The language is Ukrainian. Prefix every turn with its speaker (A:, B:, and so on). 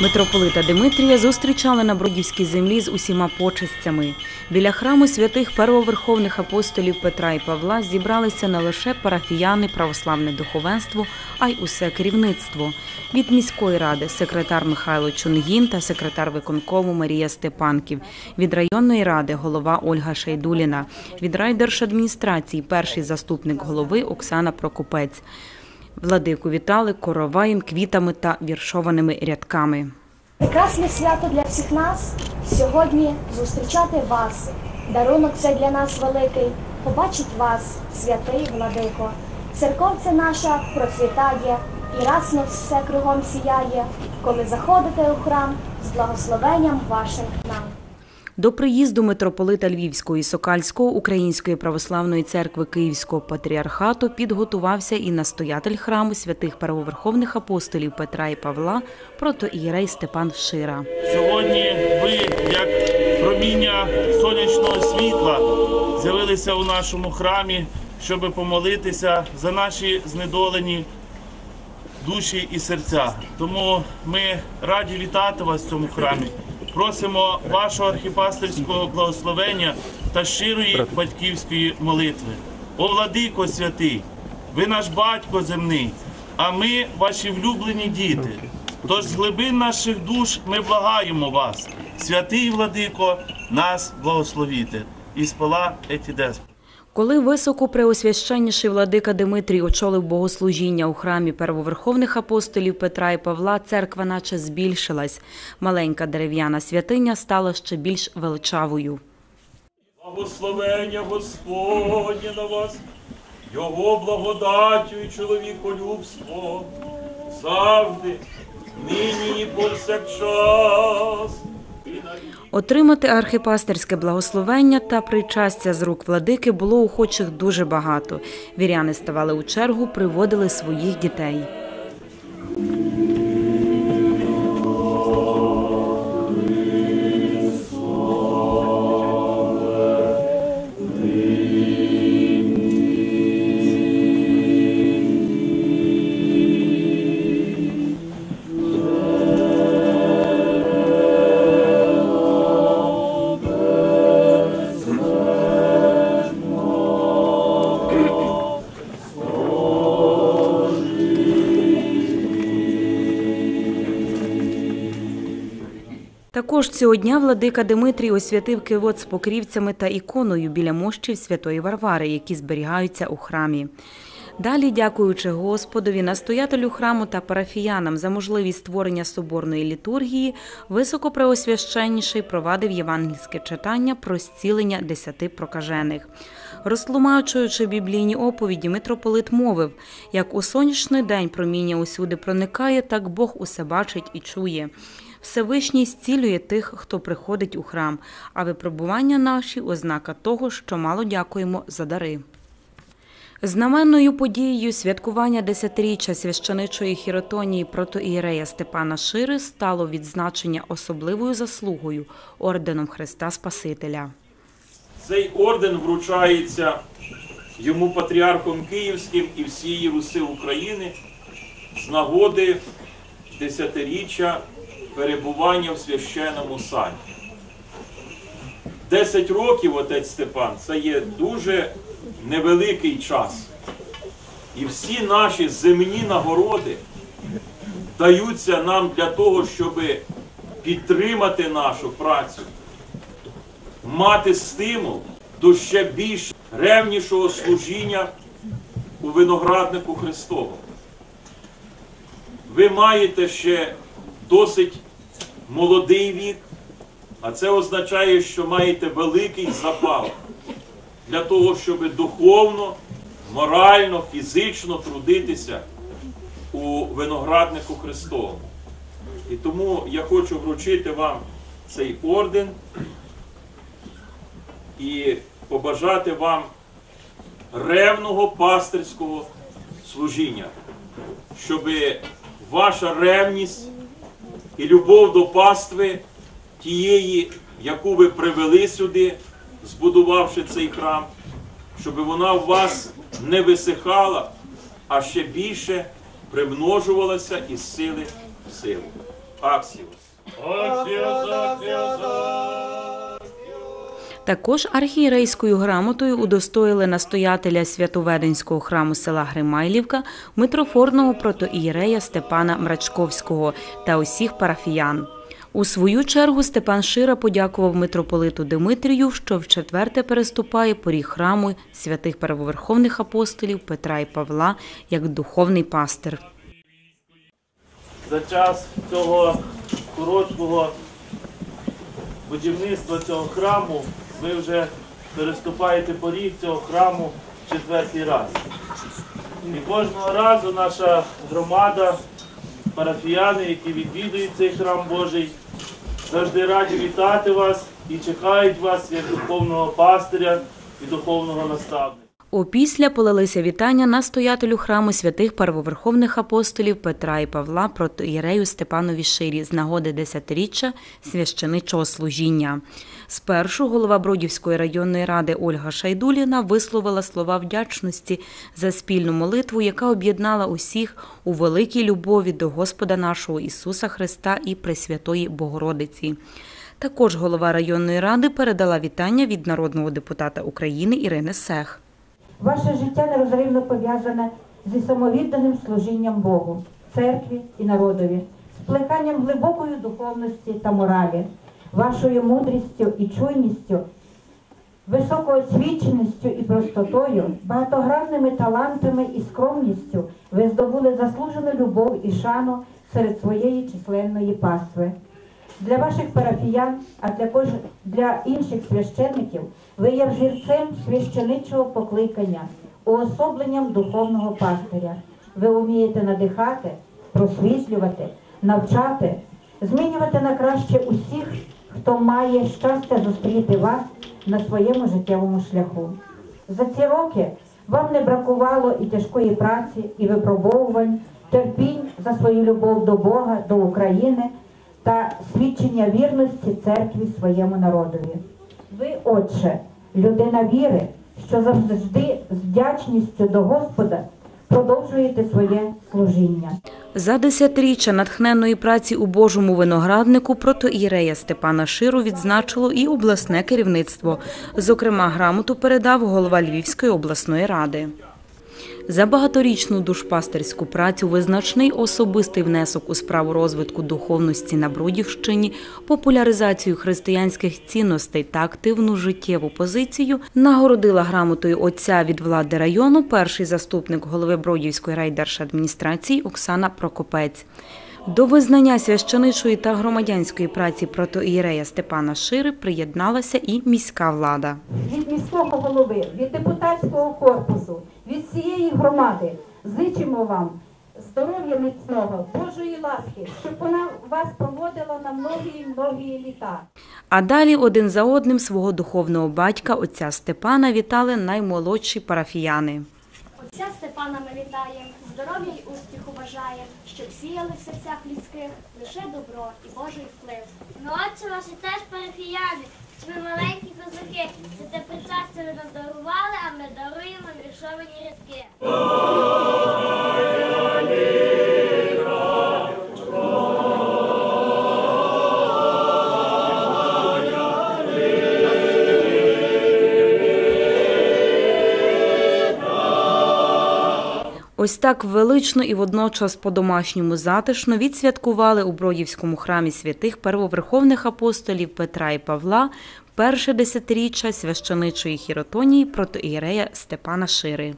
A: Митрополита Димитрія зустрічали на Бродівській землі з усіма почестями. Біля храму святих первоверховних апостолів Петра і Павла зібралися не лише парафіяни, православне духовенство, а й усе керівництво. Від міської ради секретар Михайло Чунгін та секретар виконкому Марія Степанків, від районної ради голова Ольга Шейдуліна, від райдержадміністрації перший заступник голови Оксана Прокопець. Владику вітали короваєм, квітами та віршованими рядками.
B: Прекрасне свято для всіх нас сьогодні зустрічати вас. Дарунок це для нас великий. Побачить вас, святий владико. Церковця наша процвітає і расно все кругом сіяє, коли заходите у храм з благословенням вашим нам.
A: До приїзду митрополита Львівського і Сокальського Української православної церкви Київського патріархату підготувався і настоятель храму святих первоверховних апостолів Петра і Павла, протоієрей Степан Шира.
C: Сьогодні ви, як проміння сонячного світла, з'явилися у нашому храмі, щоб помолитися за наші знедолені душі і серця. Тому ми раді вітати вас в цьому храмі. Просимо вашого архіпастерського благословення та щирої батьківської молитви. О владико святий, ви наш батько земний, а ми ваші влюблені діти. Тож з глибин наших душ ми благаємо вас, святий владико, нас благословіте. І спала етідес.
A: Коли високопреосвященніший владика Димитрій очолив богослужіння у храмі первоверховних апостолів Петра і Павла, церква наче збільшилась. Маленька дерев'яна святиня стала ще більш величавою.
D: Благословення Господнє на вас, Його благодаттю і чоловіколюбство завжди, нині і повсякчас.
A: Отримати архіпастерське благословення та причастя з рук владики було охочих дуже багато. Віряни ставали у чергу, приводили своїх дітей. Також цього дня владика Димитрій освятив кивот з покрівцями та іконою біля мощів Святої Варвари, які зберігаються у храмі. Далі, дякуючи Господові, настоятелю храму та парафіянам за можливість створення соборної літургії, високопреосвященніший провадив євангельське читання про зцілення десяти прокажених. Розтлумачуючи біблійні оповіді, митрополит мовив: як у сонячний день проміння усюди проникає, так Бог усе бачить і чує. Всевишній зцілює тих, хто приходить у храм, а випробування наші ознака того, що мало дякуємо за дари. Знаменною подією святкування десятиріччя священичої хіротонії протоієрея Степана Шири стало відзначення особливою заслугою орденом Христа Спасителя.
D: Цей орден вручається йому патріархом Київським і всієї Руси України з нагоди десятиріччя перебування в священному сані. Десять років, отець Степан, це є дуже невеликий час. І всі наші земні нагороди даються нам для того, щоб підтримати нашу працю, мати стимул до ще більш ревнішого служіння у винограднику Христовому. Ви маєте ще досить молодий вік, а це означає, що маєте великий запал для того, щоб духовно, морально, фізично трудитися у винограднику Христовому. І тому я хочу вручити вам цей орден і побажати вам ревного пастирського служіння, щоб ваша ревність і любов до пастви тієї, яку ви привели сюди, збудувавши цей храм, щоб вона в вас не висихала, а ще більше примножувалася із сили в силу. Аксіос.
A: Також архієрейською грамотою удостоїли настоятеля Святоведенського храму села Гримайлівка, митрофорного протоієрея Степана Мрачковського та усіх парафіян. У свою чергу Степан Шира подякував митрополиту Димитрію, що вчетверте переступає поріг храму святих первоверховних апостолів Петра і Павла як духовний пастир.
C: За час цього короткого будівництва цього храму ви вже переступаєте поріг цього храму в четвертий раз. І кожного разу наша громада, парафіяни, які відвідують цей храм Божий, завжди раді вітати вас і чекають вас як духовного пастиря і духовного наставника.
A: Опісля полилися вітання настоятелю храму святих первоверховних апостолів Петра і Павла протоієрею Степанові Ширі з нагоди десятиріччя священичого служіння. Спершу голова Бродівської районної ради Ольга Шайдуліна висловила слова вдячності за спільну молитву, яка об'єднала усіх у великій любові до Господа нашого Ісуса Христа і Пресвятої Богородиці. Також голова районної ради передала вітання від народного депутата України Ірини Сех.
E: Ваше життя нерозривно пов'язане зі самовідданим служінням Богу, церкві і народові, з плеканням глибокої духовності та моралі, вашою мудрістю і чуйністю, високоосвіченістю і простотою, багатогранними талантами і скромністю ви здобули заслужену любов і шану серед своєї численної пастви. Для ваших парафіян, а також для інших священників, ви є взірцем священичого покликання, уособленням духовного пастиря. Ви вмієте надихати, просвітлювати, навчати, змінювати на краще усіх, хто має щастя зустріти вас на своєму життєвому шляху. За ці роки вам не бракувало і тяжкої праці, і випробовувань, терпінь за свою любов до Бога, до України та свідчення вірності церкві своєму народові. Ви, Отче, людина віри, що завжди з вдячністю до Господа продовжуєте своє служіння.
A: За десятиріччя натхненної праці у Божому винограднику протоієрея Степана Ширу відзначило і обласне керівництво. Зокрема, грамоту передав голова Львівської обласної ради. За багаторічну душпастерську працю визначний особистий внесок у справу розвитку духовності на Бродівщині, популяризацію християнських цінностей та активну життєву позицію нагородила грамотою отця від влади району перший заступник голови Бродівської райдержадміністрації Оксана Прокопець. До визнання священичої та громадянської праці протоієрея Степана Шири приєдналася і міська влада.
E: Від міського голови, від депутатського корпусу, від всієї громади зичимо вам здоров'я міцного, Божої ласки, щоб вона вас проводила на многії многії літа.
A: А далі один за одним свого духовного батька, отця Степана, вітали наймолодші парафіяни.
B: Отця Степана ми вітаємо, здоров'я й успіху бажаємо, щоб сіяли в серцях людських лише добро і Божий вплив.
F: Ну, отче ваші теж парафіяни, ви маленькі козаки, це те прекрасне ви нам дарували, а ми даруємо віршовані рядки.
A: Ось так велично і водночас по-домашньому затишно відсвяткували у Бродівському храмі святих первоверховних апостолів Петра і Павла перше десятиріччя священичої хіротонії проти ірея Степана Шири.